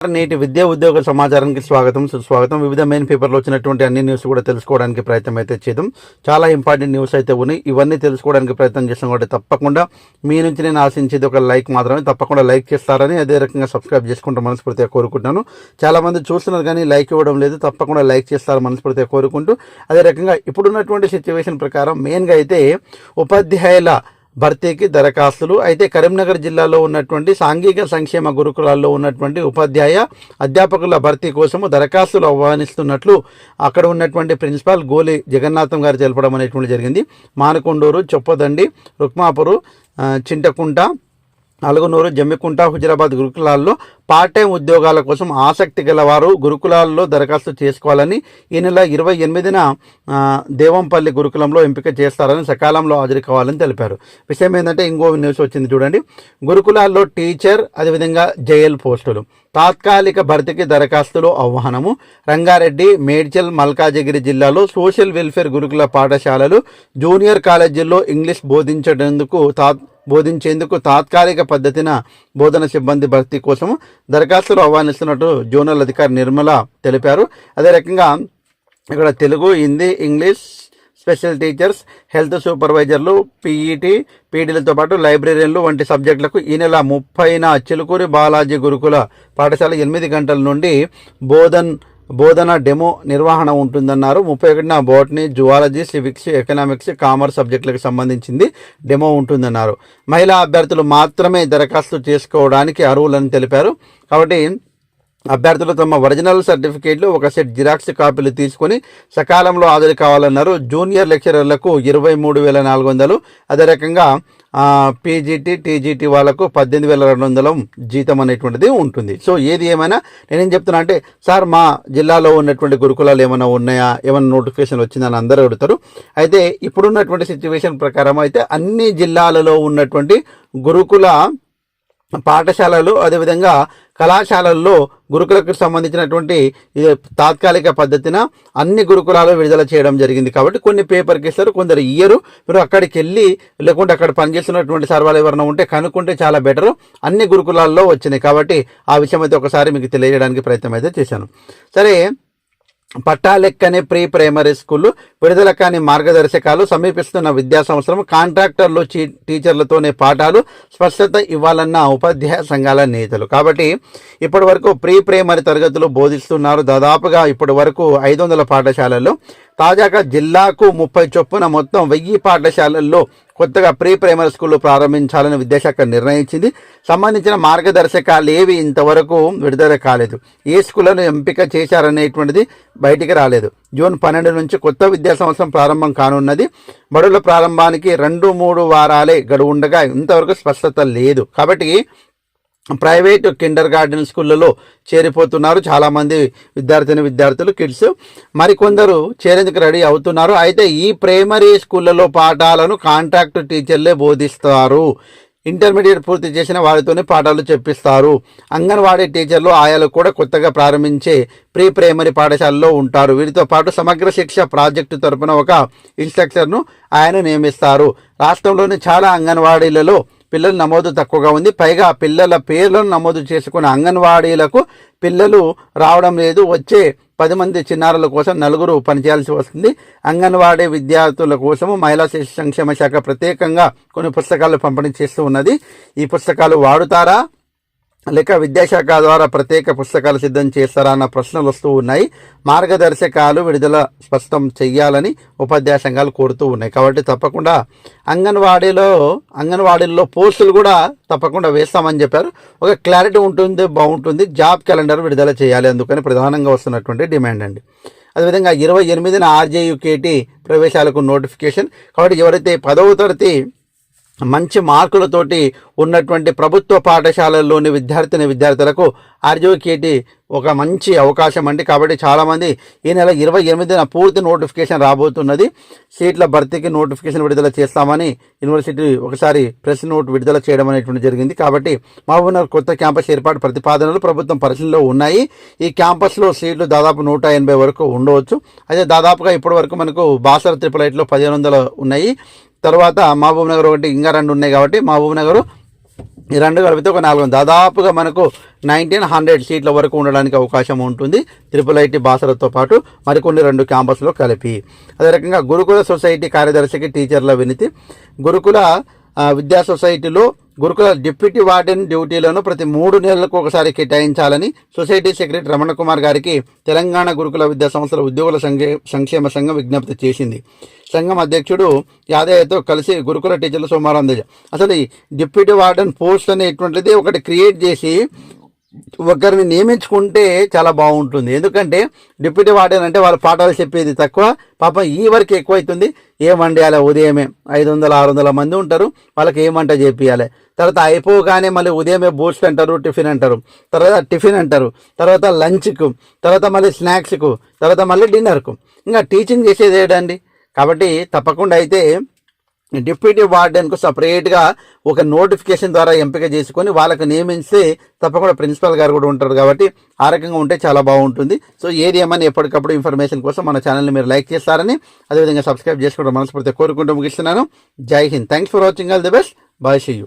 నేటి విద్యా ఉద్యోగ సమాచారానికి స్వాగతం సుస్వాగతం. వివిధ మెయిన్ పేపర్లో వచ్చినటువంటి అన్ని న్యూస్ కూడా తెలుసుకోవడానికి ప్రయత్నం అయితే చేద్దాం. చాలా ఇంపార్టెంట్ న్యూస్ అయితే ఉన్నాయి. ఇవన్నీ తెలుసుకోవడానికి ప్రయత్నం చేస్తాం కాబట్టి తప్పకుండా మీ నుంచి నేను ఆశించేది ఒక లైక్ మాత్రమే. తప్పకుండా లైక్ చేస్తారని అదే రకంగా సబ్స్క్రైబ్ చేసుకుంటూ మనస్ఫూర్తిగా కోరుకుంటున్నాను. చాలా మంది చూస్తున్నారు కానీ లైక్ ఇవ్వడం లేదు. తప్పకుండా లైక్ చేస్తారు మనస్ఫూర్తిగా కోరుకుంటూ అదే రకంగా ఇప్పుడున్నటువంటి సిచ్యువేషన్ ప్రకారం మెయిన్గా అయితే ఉపాధ్యాయుల భర్తీకి దరఖాస్తులు. అయితే కరీంనగర్ జిల్లాలో ఉన్నటువంటి సాంఘిక సంక్షేమ గురుకులాల్లో ఉన్నటువంటి ఉపాధ్యాయ అధ్యాపకుల భర్తీ కోసము దరఖాస్తులు ఆహ్వానిస్తున్నట్లు అక్కడ ఉన్నటువంటి ప్రిన్సిపాల్ గోలి జగన్నాథం గారు తెలపడం అనేటువంటి జరిగింది. మానకొండూరు చొప్పదండి రుక్మాపురు చింటకుంట చింతకుంట అలుగునూరు జమ్మికుంట హుజరాబాద్ గురుకులాల్లో పార్ట్ టైం ఉద్యోగాల కోసం ఆసక్తి గలవారు గురుకులాల్లో దరఖాస్తు చేసుకోవాలని ఈ నెల ఇరవై ఎనిమిదిన దేవంపల్లి గురుకులంలో ఎంపిక చేస్తారని సకాలంలో హాజరు కావాలని తెలిపారు. విషయం ఏంటంటే ఇంకో న్యూస్ వచ్చింది చూడండి. గురుకులాల్లో టీచర్ అదేవిధంగా జైల్ పోస్టులు. తాత్కాలిక భర్తీకి దరఖాస్తులు ఆహ్వానము. రంగారెడ్డి మేడ్చల్ మల్కాజిగిరి జిల్లాలో సోషల్ వెల్ఫేర్ గురుకుల పాఠశాలలు జూనియర్ కాలేజీల్లో ఇంగ్లీష్ బోధించేందుకు తా బోధించేందుకు తాత్కాలిక పద్ధతిన బోధన సిబ్బంది భర్తీ కోసం దరఖాస్తులు ఆహ్వానిస్తున్నట్టు జోనల్ అధికారి నిర్మల తెలిపారు. అదే రకంగా ఇక్కడ Telugu Hindi English special teachers health సూపర్వైజర్లు PET పీడీలతో పాటు లైబ్రరీన్లు వంటి సబ్జెక్టులకు ఈ నెల ముప్పైన చిలుకూరి బాలాజీ గురుకుల పాఠశాల ఎనిమిది గంటల నుండి బోధన్ బోధన డెమో నిర్వహణ ఉంటుందన్నారు. ముప్పై ఒకటిన botany zoology civics economics commerce సబ్జెక్టులకు సంబంధించింది డెమో ఉంటుందన్నారు. మహిళా అభ్యర్థులు మాత్రమే దరఖాస్తు చేసుకోవడానికి అర్హులని తెలిపారు. కాబట్టి అభ్యర్థులు తమ ఒరిజినల్ సర్టిఫికేట్లు ఒక సెట్ జిరాక్స్ కాపీలు తీసుకొని సకాలంలో హాజరు కావాలన్నారు. జూనియర్ లెక్చరర్లకు ఇరవై మూడు వేల నాలుగు వందలు. అదే రకంగా పీజీటీ టీజీటీ వాళ్ళకు పద్దెనిమిది వేల రెండు వందల జీతం అనేటువంటిది ఉంటుంది. సో ఏది ఏమైనా నేనేం చెప్తున్నా అంటే సార్ మా జిల్లాలో ఉన్నటువంటి గురుకులాలు ఏమైనా ఉన్నాయా? ఏమైనా నోటిఫికేషన్ వచ్చిందని అందరూ అడుగుతారు. అయితే ఇప్పుడున్నటువంటి సిచ్యువేషన్ ప్రకారం అయితే అన్ని జిల్లాలలో ఉన్నటువంటి గురుకుల పాఠశాలలు అదేవిధంగా కళాశాలల్లో గురుకులకు సంబంధించినటువంటి తాత్కాలిక పద్ధతిన అన్ని గురుకులాలు విడుదల చేయడం జరిగింది. కాబట్టి కొన్ని పేపర్కి ఇస్తారు కొందరు ఇయ్యరు. మీరు అక్కడికి వెళ్ళి లేకుంటే అక్కడ పనిచేస్తున్నటువంటి సర్వాలు ఎవరైనా ఉంటే కనుక్కుంటే చాలా బెటర్. అన్ని గురుకులాల్లో వచ్చినాయి. కాబట్టి ఆ విషయం అయితే ఒకసారి మీకు తెలియజేయడానికి ప్రయత్నం అయితే చేశాను. సరే పట్టాలెక్కనే ప్రీ ప్రైమరీ స్కూళ్ళు విడుదల కాని మార్గదర్శకాలు సమీపిస్తున్న విద్యా సంవత్సరం కాంట్రాక్టర్లు చీ టీచర్లతోనే పాఠాలు స్పష్టత ఇవ్వాలన్న ఉపాధ్యాయ సంఘాల నేతలు. కాబట్టి ఇప్పటి వరకు ప్రీ ప్రైమరీ తరగతులు బోధిస్తున్నారు. దాదాపుగా ఇప్పటి వరకు ఐదు వందల పాఠశాలల్లో. తాజాగా జిల్లాకు ముప్పై చొప్పున మొత్తం వెయ్యి పాఠశాలల్లో కొత్తగా ప్రీ ప్రైమరీ స్కూళ్ళు ప్రారంభించాలని విద్యాశాఖ నిర్ణయించింది. సంబంధించిన మార్గదర్శకాలు ఏవి ఇంతవరకు విడుదల కాలేదు. ఏ స్కూళ్ళను ఎంపిక చేశారనేటువంటిది బయటికి రాలేదు. జూన్ పన్నెండు నుంచి కొత్త విద్యా సంవత్సరం ప్రారంభం కానున్నది. బడుల ప్రారంభానికి రెండు మూడు వారాలే గడువుండగా ఇంతవరకు స్పష్టత లేదు. కాబట్టి ప్రైవేట్ కిండర్ గార్డెన్ స్కూళ్ళలో చేరిపోతున్నారు చాలామంది విద్యార్థిని విద్యార్థులు కిడ్స్. మరికొందరు చేరేందుకు రెడీ అవుతున్నారు. అయితే ఈ ప్రైమరీ స్కూళ్ళలో పాఠాలను కాంట్రాక్ట్ టీచర్లే బోధిస్తారు. ఇంటర్మీడియట్ పూర్తి చేసిన వారితోనే పాఠాలు చెప్పిస్తారు. అంగన్వాడీ టీచర్లు ఆయాలు కూడా కొత్తగా ప్రారంభించే ప్రీ ప్రైమరీ పాఠశాలలో ఉంటారు. వీరితో పాటు సమగ్ర శిక్ష ప్రాజెక్టు తరపున ఒక ఇన్స్ట్రక్టర్ను ఆయన నియమిస్తారు. రాష్ట్రంలోని చాలా అంగన్వాడీలలో పిల్లల నమోదు తక్కువగా ఉంది. పైగా పిల్లల పేర్లను నమోదు చేసుకున్న అంగన్వాడీలకు పిల్లలు రావడం లేదు. వచ్చే పది మంది చిన్నారుల కోసం నలుగురు పనిచేయాల్సి వస్తుంది. అంగన్వాడీ విద్యార్థుల కోసము మహిళా శిశు సంక్షేమ శాఖ ప్రత్యేకంగా కొన్ని పుస్తకాలు పంపిణీ చేస్తూ ఉన్నది. ఈ పుస్తకాలు వాడుతారా? లేక విద్యాశాఖ ద్వారా ప్రత్యేక పుస్తకాలు సిద్ధం చేస్తారా అన్న ప్రశ్నలు వస్తూ ఉన్నాయి. మార్గదర్శకాలు విడుదల స్పష్టం చెయ్యాలని ఉపాధ్యాయ సంఘాలు కోరుతూ ఉన్నాయి. కాబట్టి తప్పకుండా అంగన్వాడీలో అంగన్వాడీల్లో పోస్టులు కూడా తప్పకుండా వేస్తామని చెప్పారు. ఒక క్లారిటీ ఉంటుంది బాగుంటుంది. జాబ్ క్యాలెండర్ విడుదల చేయాలి అందుకని ప్రధానంగా వస్తున్నటువంటి డిమాండ్ అండి. అదేవిధంగా ఇరవై ఎనిమిదిన ఆర్జేయుకేటి ప్రవేశాలకు నోటిఫికేషన్. కాబట్టి ఎవరైతే పదవ తరగతి మంచి మార్కులతోటి ఉన్నటువంటి ప్రభుత్వ పాఠశాలల్లోని విద్యార్థిని విద్యార్థులకు ఆర్జోకేటి ఒక మంచి అవకాశం అండి. కాబట్టి చాలామంది ఈ నెల ఇరవై ఎనిమిదిన పూర్తి నోటిఫికేషన్ రాబోతున్నది. సీట్ల భర్తీకి నోటిఫికేషన్ విడుదల చేస్తామని యూనివర్సిటీ ఒకసారి ప్రెస్ నోట్ విడుదల చేయడం అనేటువంటి జరిగింది. కాబట్టి మహబూబ్నగర్ కొత్త క్యాంపస్ ఏర్పాటు ప్రతిపాదనలు ప్రభుత్వం పరిశీలనలో ఉన్నాయి. ఈ క్యాంపస్లో సీట్లు దాదాపు నూట ఎనభై వరకు ఉండవచ్చు. అయితే దాదాపుగా ఇప్పటి వరకు మనకు బాసర త్రిపులైట్లో పదిహేను వందలు ఉన్నాయి. తర్వాత మహబూబ్ నగర్ ఒకటి ఇంకా రెండు ఉన్నాయి కాబట్టి మహబూబ్ నగర్ ఈ రెండు కలిపితే ఒక నాలుగు దాదాపుగా మనకు నైన్టీన్ హండ్రెడ్ సీట్ల వరకు ఉండడానికి అవకాశం ఉంటుంది. త్రిపుల్ ఐటీ బాసలతో పాటు మరికొన్ని రెండు క్యాంపస్లో కలిపి. అదే రకంగా గురుకుల సొసైటీ కార్యదర్శికి టీచర్ల వినితి. గురుకుల విద్యా సొసైటీలో గురుకుల డిప్యూటీ వార్డెన్ డ్యూటీలను ప్రతి మూడు నెలలకు ఒకసారి కేటాయించాలని సొసైటీ సెక్రటరీ రమణ కుమార్ గారికి తెలంగాణ గురుకుల విద్యా సంస్థల ఉద్యోగుల సంఘే సంక్షేమ సంఘం విజ్ఞప్తి చేసింది. సంఘం అధ్యక్షుడు యాదయ్యతో కలిసి గురుకుల టీచర్లు సోమవారం అసలు ఈ డిప్యూటీ వార్డెన్ పోస్ట్ అనేటువంటిది ఒకటి క్రియేట్ చేసి ఒకరిని నియమించుకుంటే చాలా బాగుంటుంది. ఎందుకంటే డిప్యూటీ వార్డెన్ అంటే వాళ్ళ పాఠాలు చెప్పేది తక్కువ. పాపం ఈ వరకు ఎక్కువ అవుతుంది ఏం వండేయాలి ఉదయమే ఐదు వందల ఆరు వందల మంది ఉంటారు. వాళ్ళకి ఏమంట వంట చేపియాలి తర్వాత అయిపోగానే మళ్ళీ ఉదయమే బూస్ట్ అంటారు టిఫిన్ అంటారు. తర్వాత టిఫిన్ అంటారు. తర్వాత లంచ్కు తర్వాత మళ్ళీ స్నాక్స్కు తర్వాత మళ్ళీ డిన్నర్కు. ఇంకా టీచింగ్ చేసేది ఏడండి కాబట్టి తప్పకుండా అయితే డిప్యూటీ వార్డెన్కు సపరేట్గా ఒక నోటిఫికేషన్ ద్వారా ఎంపిక చేసుకొని వాళ్ళకి నియమిస్తే తప్పకుండా ప్రిన్సిపల్ గారు కూడా ఉంటారు కాబట్టి ఆ రకంగా ఉంటే చాలా బాగుంటుంది. సో ఏది ఎప్పటికప్పుడు ఇన్ఫర్మేషన్ కోసం మన ఛానల్ని మీరు లైక్ చేస్తారని అదేవిధంగా సబ్స్క్రైబ్ చేసుకోవడం మనస్ఫూర్తిగా కోరుకుంటూ ముగిస్తున్నాను. Jai Hind. Thanks for watching. All the best. Bye. See. You.